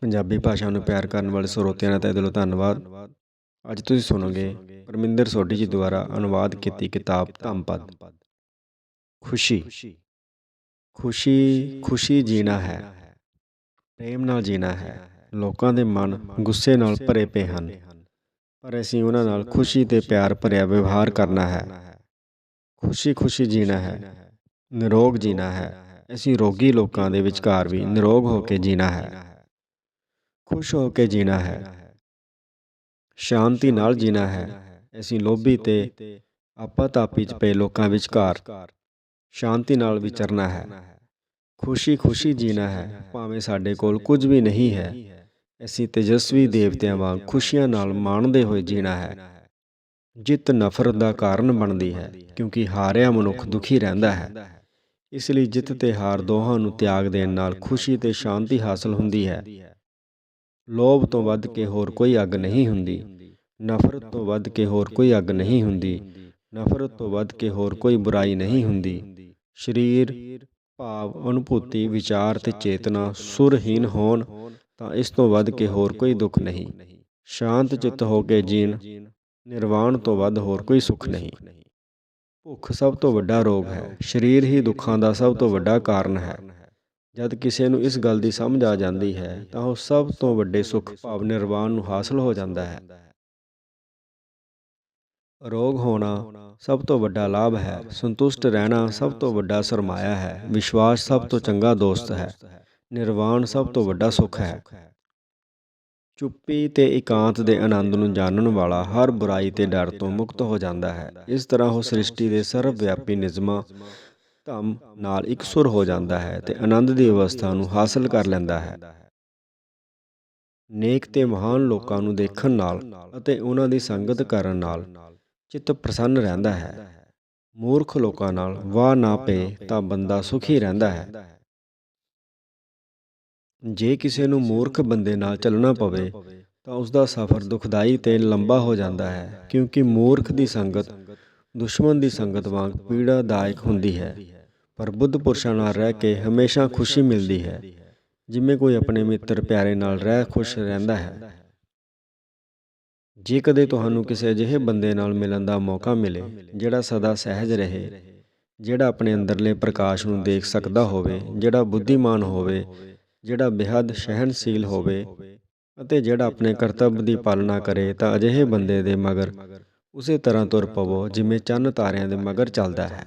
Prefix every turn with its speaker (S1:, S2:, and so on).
S1: ਪੰਜਾਬੀ ਭਾਸ਼ਾ ਨੂੰ ਪਿਆਰ ਕਰਨ ਵਾਲੇ ਸਰੋਤਿਆਂ ਦਾ ਤਹਿ ਦਿਲੋਂ ਧੰਨਵਾਦ। ਅੱਜ ਤੁਸੀਂ ਸੁਣੋਗੇ ਪਰਮਿੰਦਰ ਸੋਢੀ ਜੀ ਦੁਆਰਾ ਅਨੁਵਾਦ ਕੀਤੀ ਕਿਤਾਬ ਧੰਮਪਦ ਖੁਸ਼ੀ। ਖੁਸ਼ੀ ਖੁਸ਼ੀ ਜੀਣਾ ਹੈ। ਪ੍ਰੇਮ ਨਾਲ ਜੀਣਾ ਹੈ। ਲੋਕਾਂ ਦੇ ਮਨ ਗੁੱਸੇ ਨਾਲ ਭਰੇ ਪਏ ਹਨ। ਪਰ ਅਸੀਂ ਉਹਨਾਂ ਨਾਲ ਖੁਸ਼ੀ ਤੇ ਪਿਆਰ ਭਰਿਆ ਵਿਵਹਾਰ ਕਰਨਾ ਹੈ। ਖੁਸ਼ੀ ਖੁਸ਼ੀ ਜੀਣਾ ਹੈ। ਨਿਰੋਗ ਜੀਣਾ ਹੈ। ਅਸੀਂ ਰੋਗੀ ਲੋਕਾਂ ਦੇ ਵਿਚਕਾਰ ਵੀ ਨਿਰੋਗ ਹੋ ਕੇ ਜੀਣਾ ਹੈ। ਖੁਸ਼ ਹੋ ਕੇ ਜੀਣਾ ਹੈ। ਸ਼ਾਂਤੀ ਨਾਲ ਜੀਣਾ ਹੈ। ਅਸੀਂ ਲੋਭੀ ਤੇ ਆਪਾਤਾਪੀ ਚ ਪਏ ਲੋਕਾਂ ਵਿਚਕਾਰ ਸ਼ਾਂਤੀ ਨਾਲ ਵਿਚਰਨਾ ਹੈ। ਖੁਸ਼ੀ ਖੁਸ਼ੀ ਜੀਣਾ ਹੈ। ਭਾਵੇਂ ਸਾਡੇ ਕੋਲ ਕੁਝ ਵੀ ਨਹੀਂ ਹੈ। ਅਸੀਂ ਤੇਜਸਵੀ ਦੇਵਤਿਆਂ ਵਾਂਗ ਖੁਸ਼ੀਆਂ ਨਾਲ ਮਾਣਦੇ ਹੋਏ ਜੀਣਾ ਹੈ। ਜਿੱਤ ਨਫ਼ਰਤ ਦਾ ਕਾਰਨ ਬਣਦੀ ਹੈ। ਕਿਉਂਕਿ ਹਾਰਿਆ ਮਨੁੱਖ ਦੁਖੀ ਰਹਿੰਦਾ ਹੈ। ਇਸ ਲਈ ਜਿੱਤ ਤੇ ਹਾਰ ਦੋਹਾਂ ਨੂੰ ਤਿਆਗ ਦੇਣ ਨਾਲ ਖੁਸ਼ੀ ਤੇ ਸ਼ਾਂਤੀ ਹਾਸਲ ਹੁੰਦੀ ਹੈ। ਲੋਭ ਤੋਂ ਵੱਧ ਕੇ ਹੋਰ ਕੋਈ ਅੱਗ ਨਹੀਂ ਹੁੰਦੀ। ਨਫ਼ਰਤ ਤੋਂ ਵੱਧ ਕੇ ਹੋਰ ਕੋਈ ਅੱਗ ਨਹੀਂ ਹੁੰਦੀ। ਨਫ਼ਰਤ ਤੋਂ ਵੱਧ ਕੇ ਹੋਰ ਕੋਈ ਬੁਰਾਈ ਨਹੀਂ ਹੁੰਦੀ। ਸਰੀਰ, ਭਾਵ, ਅਨੁਭੂਤੀ, ਵਿਚਾਰ ਤੇ ਚੇਤਨਾ ਸੁਰਹੀਨ ਹੋਣ ਤਾਂ ਇਸ ਤੋਂ ਵੱਧ ਕੇ ਹੋਰ ਕੋਈ ਦੁੱਖ ਨਹੀਂ। ਸ਼ਾਂਤ ਚਿੱਤ ਹੋ ਕੇ ਜੀਣ, ਨਿਰਵਾਣ ਤੋਂ ਵੱਧ ਹੋਰ ਕੋਈ ਸੁੱਖ ਨਹੀਂ। ਭੁੱਖ ਸਭ ਤੋਂ ਵੱਡਾ ਰੋਗ ਹੈ। ਸਰੀਰ ਹੀ ਦੁੱਖਾਂ ਦਾ ਸਭ ਤੋਂ ਵੱਡਾ ਕਾਰਨ ਹੈ। ਜਦ ਕਿਸੇ ਨੂੰ ਇਸ ਗੱਲ ਦੀ ਸਮਝ ਆ ਜਾਂਦੀ ਹੈ, ਤਾਂ ਉਹ ਸਭ ਤੋਂ ਵੱਡੇ ਸੁੱਖ ਭਾਵ ਨਿਰਵਾਣ ਨੂੰ ਹਾਸਲ ਹੋ ਜਾਂਦਾ ਹੈ। ਰੋਗ ਹੋਣਾ ਸਭ ਤੋਂ ਵੱਡਾ ਲਾਭ ਹੈ, ਸੰਤੁਸ਼ਟ ਰਹਿਣਾ ਸਭ ਤੋਂ ਵੱਡਾ ਸਰਮਾਇਆ ਹੈ, ਵਿਸ਼ਵਾਸ ਸਭ ਤੋਂ ਚੰਗਾ ਦੋਸਤ ਹੈ, ਨਿਰਵਾਣ ਸਭ ਤੋਂ ਵੱਡਾ ਸੁੱਖ ਹੈ। ਚੁੱਪੀ ਤੇ ਇਕਾਂਤ ਦੇ ਆਨੰਦ ਨੂੰ ਜਾਣਨ ਵਾਲਾ ਹਰ ਬੁਰਾਈ ਤੇ ਡਰ ਤੋਂ ਮੁਕਤ ਹੋ ਜਾਂਦਾ ਹੈ। ਇਸ ਤਰ੍ਹਾਂ ਉਹ ਸ੍ਰਿਸ਼ਟੀ ਦੇ ਸਰਵ ਵਿਆਪੀ ਨਿਯਮਾਂ ਧਮ ਨਾਲ ਇਕਸੁਰ ਹੋ ਜਾਂਦਾ ਹੈ ਤੇ ਆਨੰਦ ਦੀ ਅਵਸਥਾ ਨੂੰ ਹਾਸਲ ਕਰ ਲੈਂਦਾ ਹੈ। ਨੇਕ ਤੇ ਮਹਾਨ ਲੋਕਾਂ ਨੂੰ ਦੇਖਣ ਨਾਲ ਅਤੇ ਉਹਨਾਂ ਦੀ ਸੰਗਤ ਕਰਨ ਨਾਲ ਚਿੱਤ ਪ੍ਰਸੰਨ ਰਹਿੰਦਾ ਹੈ। ਮੂਰਖ ਲੋਕਾਂ ਨਾਲ ਵਾਹ ਨਾ ਪਏ ਤਾਂ ਬੰਦਾ ਸੁਖੀ ਰਹਿੰਦਾ ਹੈ। ਜੇ ਕਿਸੇ ਨੂੰ ਮੂਰਖ ਬੰਦੇ ਨਾਲ ਚੱਲਣਾ ਪਵੇ ਤਾਂ ਉਸ ਦਾ ਸਫ਼ਰ ਦੁਖਦਾਈ ਤੇ ਲੰਬਾ ਹੋ ਜਾਂਦਾ ਹੈ, ਕਿਉਂਕਿ ਮੂਰਖ ਦੀ ਸੰਗਤ ਦੁਸ਼ਮਣ ਦੀ ਸੰਗਤ ਵਾਂਗ ਪੀੜਾਦਾਇਕ ਹੁੰਦੀ ਹੈ। ਪਰ ਬੁੱਧ ਪੁਰਸ਼ਾਂ ਨਾਲ ਰਹਿ ਕੇ ਹਮੇਸ਼ਾ ਖੁਸ਼ੀ ਮਿਲਦੀ ਹੈ। ਜਿਵੇਂ ਕੋਈ ਆਪਣੇ ਮਿੱਤਰ ਪਿਆਰੇ ਨਾਲ ਰਹਿ ਖੁਸ਼ ਰਹਿੰਦਾ ਹੈ। ਜੇ ਕਦੇ ਤੁਹਾਨੂੰ ਕਿਸੇ ਅਜਿਹੇ ਬੰਦੇ ਨਾਲ ਮਿਲਣ ਦਾ ਮੌਕਾ ਮਿਲੇ, ਜਿਹੜਾ ਸਦਾ ਸਹਿਜ ਰਹੇ, ਜਿਹੜਾ ਆਪਣੇ ਅੰਦਰਲੇ ਪ੍ਰਕਾਸ਼ ਨੂੰ ਦੇਖ ਸਕਦਾ ਹੋਵੇ, ਜਿਹੜਾ ਬੁੱਧੀਮਾਨ ਹੋਵੇ, ਜਿਹੜਾ ਬਿਹਦ ਸਹਿਣਸ਼ੀਲ ਹੋਵੇ ਅਤੇ ਜਿਹੜਾ ਆਪਣੇ ਕਰਤੱਵ ਦੀ ਪਾਲਣਾ ਕਰੇ ਤਾਂ ਅਜਿਹੇ ਬੰਦੇ ਦੇ ਮਗਰ ਉਸੇ ਤਰ੍ਹਾਂ ਤੁਰ ਪਵੋ ਜਿਵੇਂ ਚੰਨ ਤਾਰਿਆਂ ਦੇ ਮਗਰ ਚੱਲਦਾ ਹੈ।